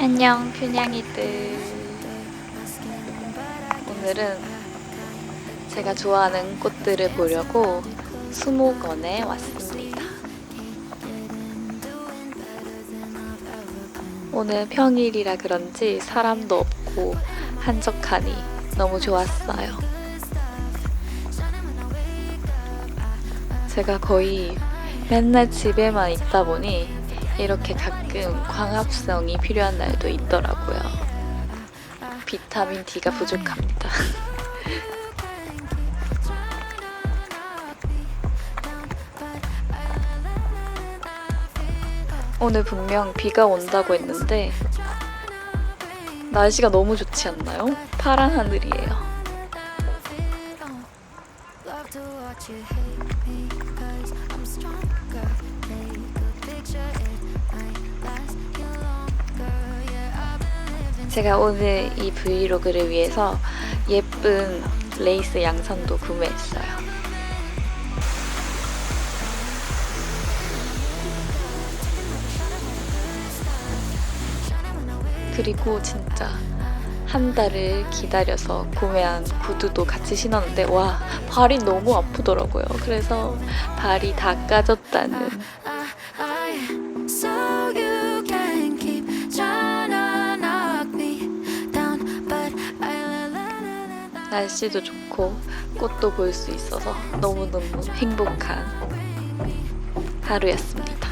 안녕 균냥이들. 오늘은 제가 좋아하는 꽃들을 보려고 수목원에 왔습니다. 오늘 평일이라 그런지 사람도 없고 한적하니 너무 좋았어요. 제가 거의 맨날 집에만 있다 보니 이렇게 가끔 광합성이 필요한 날도 있더라고요. 비타민 D가 부족합니다. 오늘 분명 비가 온다고 했는데 날씨가 너무 좋지 않나요? 파란 하늘이에요. 제가 오늘 이 브이로그를 위해서 예쁜 레이스 양산도 구매했어요. 그리고 진짜 한 달을 기다려서 구매한 구두도 같이 신었는데 와 발이 너무 아프더라고요. 그래서 발이 다 까졌다는 날씨도 좋고 꽃도 볼 수 있어서 너무너무 행복한 하루였습니다.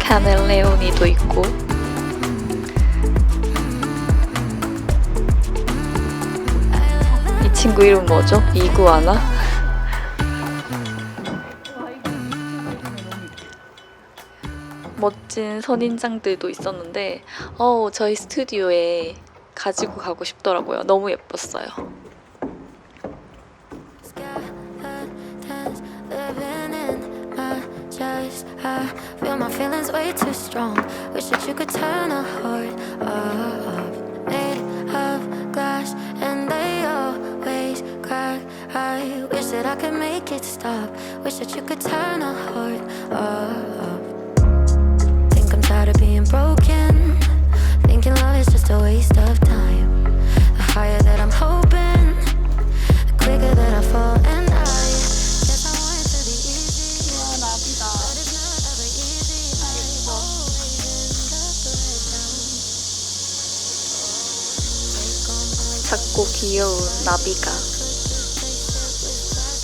카멜레오니도 있고 이 친구 이름 뭐죠? 이구아나? 멋진 선인장들도 있었는데 어 저희 스튜디오에 가지고 가고 싶더라고요. 너무 예뻤어요. I wish that I could make it stop. Wish that you could turn a heart off. Broken. Thinking love is just a waste of time. The higher that I'm hoping, the quicker that I fall. And I guess I want it to be easy. But it's not ever easy. I always end up down. 작고 귀여운 나비가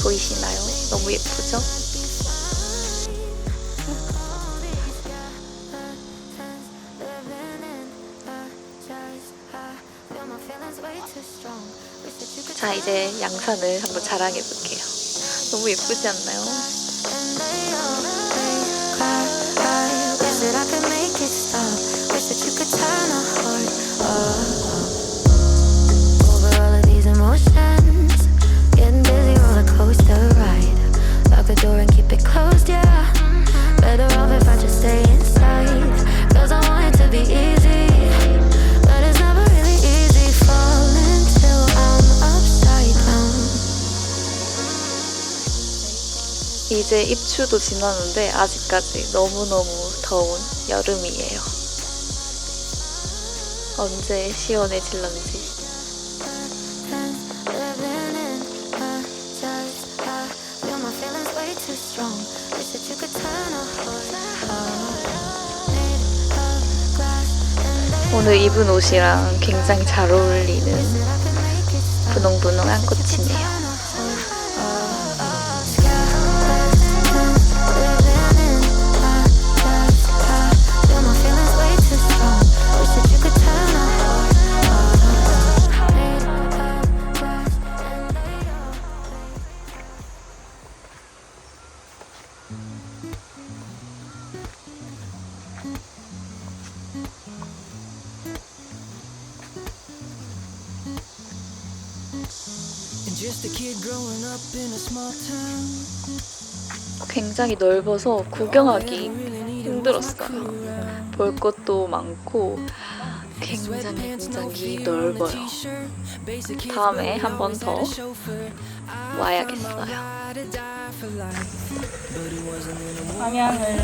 보이시나요? 너무 예쁘죠? 이제 양산을 한번 자랑해 볼게요. 너무 예쁘지 않나요? 이제 입추도 지났는데 아직까지 너무너무 더운 여름이에요. 언제 시원해질런지. 오늘 입은 옷이랑 굉장히 잘 어울리는. 분홍분홍한 꽃이네요. 굉장히 넓어서 구경하기 힘들었어요. 볼 것도 많고 굉장히 굉장히 넓어요. 다음에 한 번 더 와야겠어요. 방향을.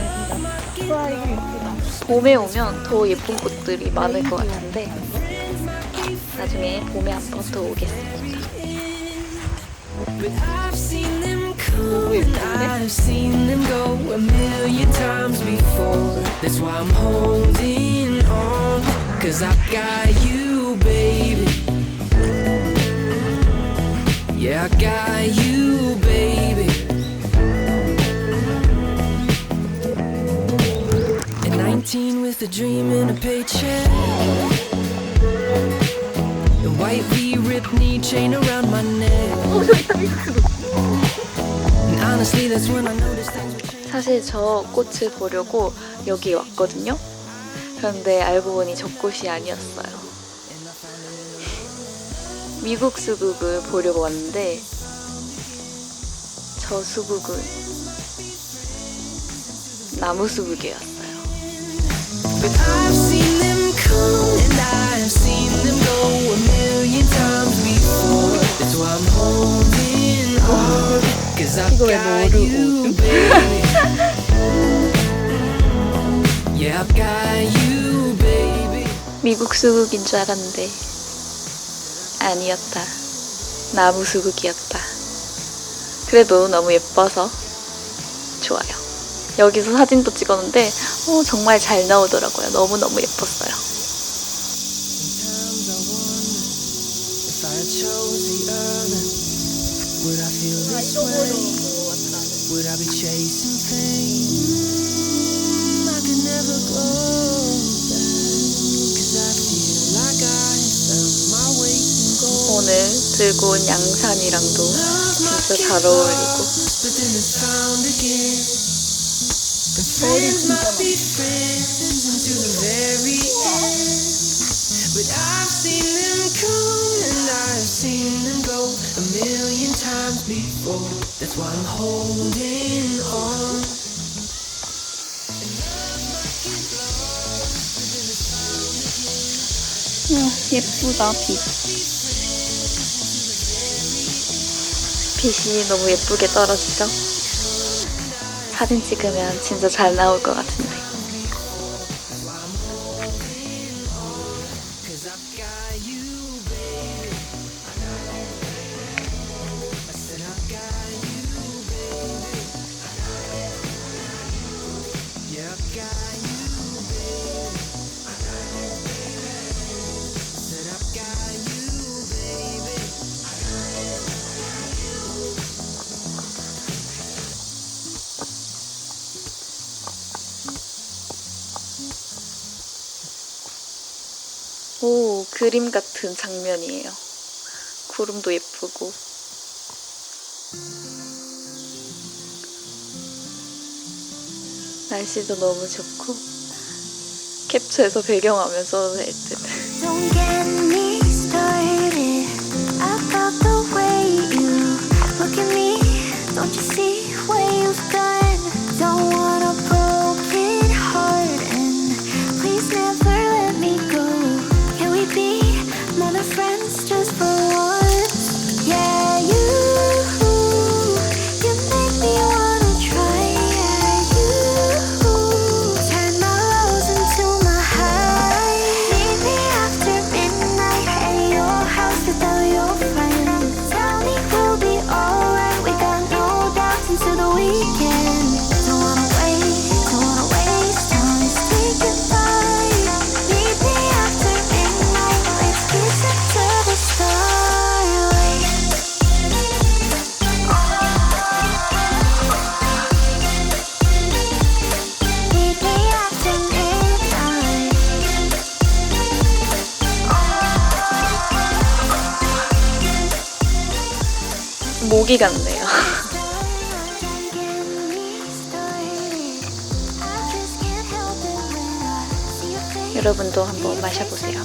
봄에 오면 더 예쁜 꽃들이 많을 것 같은데 나중에 봄에 한 번 더 오겠습니다. And I've seen them go a million times before. That's why I'm holding on. Cause I've got you, baby. Yeah, I got you, baby. At 19 with a dream and a paycheck. The white V ripped knee chain around my neck. 사실 저 꽃을 보려고 여기 왔거든요. 그런데 알고 보니 저 꽃이 아니었어요. 미국 수국을 보려고 왔는데 저 수국은 나무 수국이었어요. 이거 왜 baby. 미국 수국인 줄 알았는데 아니었다. 나무 수국이었다. 그래도 너무 예뻐서 좋아요. 여기서 사진도 찍었는데 어, 정말 잘 나오더라고요. 너무너무 예뻤어요. Would I feel this way? Would I be chasing fame? Mm, I could never go back, 'cause I feel like I found my way and goal. 오늘 들고 온 양산이랑도 진짜 잘 어울리고 But then it's found again. And friends might be friends into the very end. But I've seen them come and I've seen them go a million before. That's why I'm holding on. 예쁘다 빛. 빛이 너무 예쁘게 떨어지죠? 사진 찍으면 진짜 잘 나올 것 같은데. 그림 같은 장면이에요. 구름도 예쁘고. 날씨도 너무 좋고. 캡처해서 배경화면 써도 될 듯. Don't than friends just for 모기 같네요. 여러분도 한번 마셔보세요.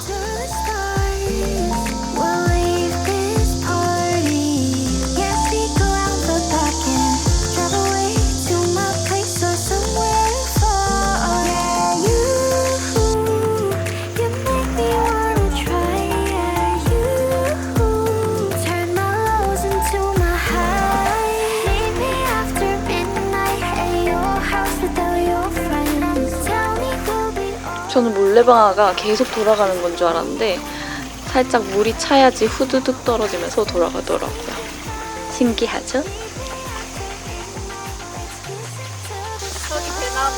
저는 물레방아가 계속 돌아가는 건 줄 알았는데 살짝 물이 차야지 후두둑 떨어지면서 돌아가더라고요. 신기하죠? 저기 대나무.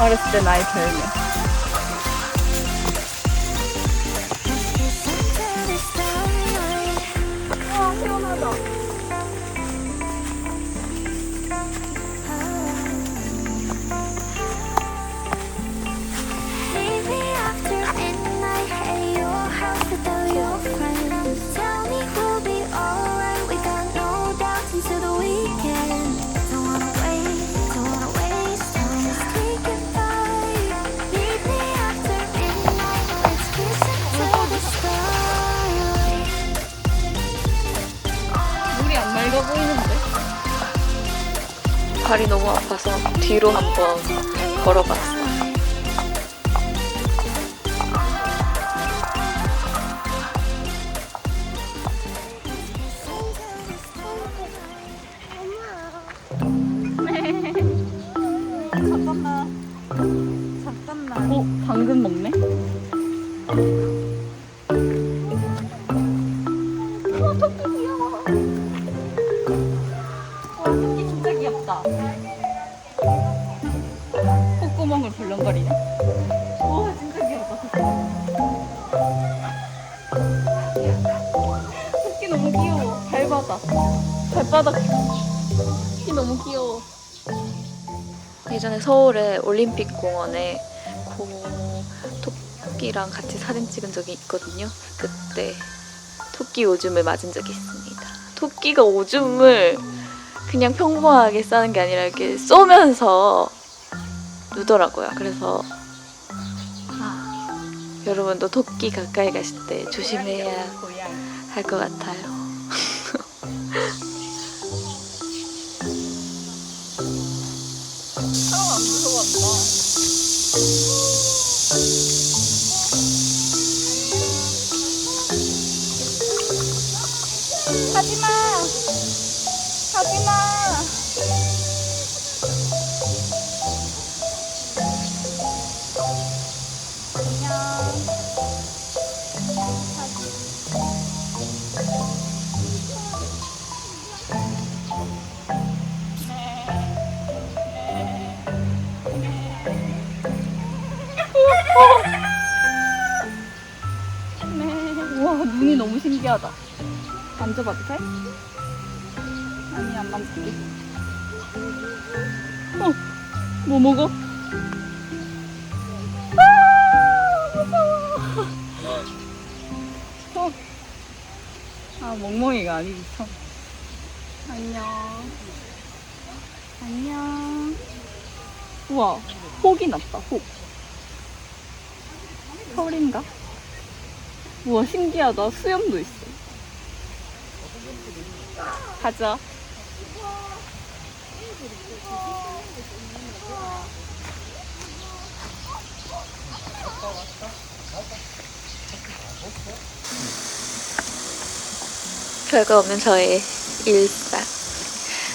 어렸을 때 나의 별명. 보이는데? 발이 너무 아파서 뒤로 한번 걸어봤어요. 잠깐만. 잠깐만. 어, 방금 먹네? 발바닥. 토끼 너무 귀여워. 예전에 서울의 올림픽 공원에 고 토끼랑 같이 사진 찍은 적이 있거든요. 그때 토끼 오줌을 맞은 적이 있습니다. 토끼가 오줌을 그냥 평범하게 싸는 게 아니라 이렇게 쏘면서 누더라고요. 그래서 아, 여러분도 토끼 가까이 가실 때 조심해야. 할 것 같아요. 네. 우와, 눈이 너무 신기하다. 만져봐도 돼? 아니, 안 만질게. 어, 뭐 먹어? 아, 무서워. 어. 아, 멍멍이가 아니지, 참. 안녕. 안녕. 우와, 혹이 났다, 혹. 털인가? 우와 신기하다 수염도 있어 가자 별거 없는 저의 일상.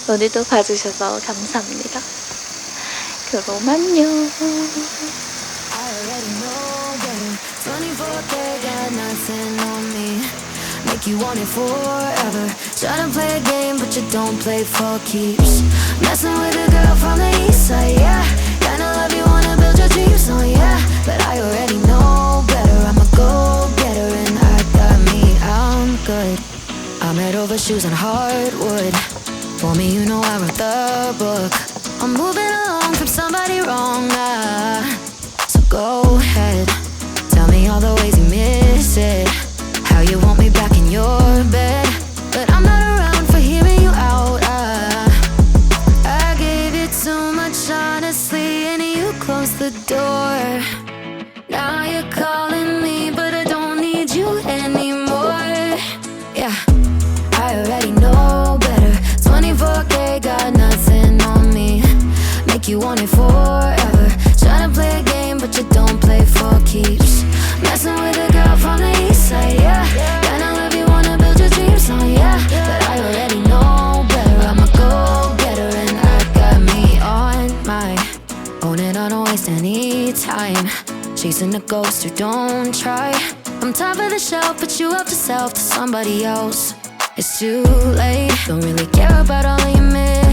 오늘도 봐주셔서 감사합니다. 그럼 안녕. 24K got nothing on me. Make you want it forever. Try to play a game, but you don't play for keeps. Messing with a girl from the east side, yeah. Kinda love you, wanna build your dreams on, yeah. But I already know better. I'm a go getter, and I got me, I'm good. I'm head over shoes and hardwood. For me, you know I wrote the book. I'm moving along you want it forever. Try to play a game, but you don't play for keeps. Messing with a girl from the east side, yeah. Kind of love you wanna build your dreams on, yeah. But I already know better. I'm a go-getter and I got me on my Own and I don't waste any time Chasing a ghost who don't try. I'm top of the shelf, but you up yourself to somebody else. It's too late, don't really care about all you miss.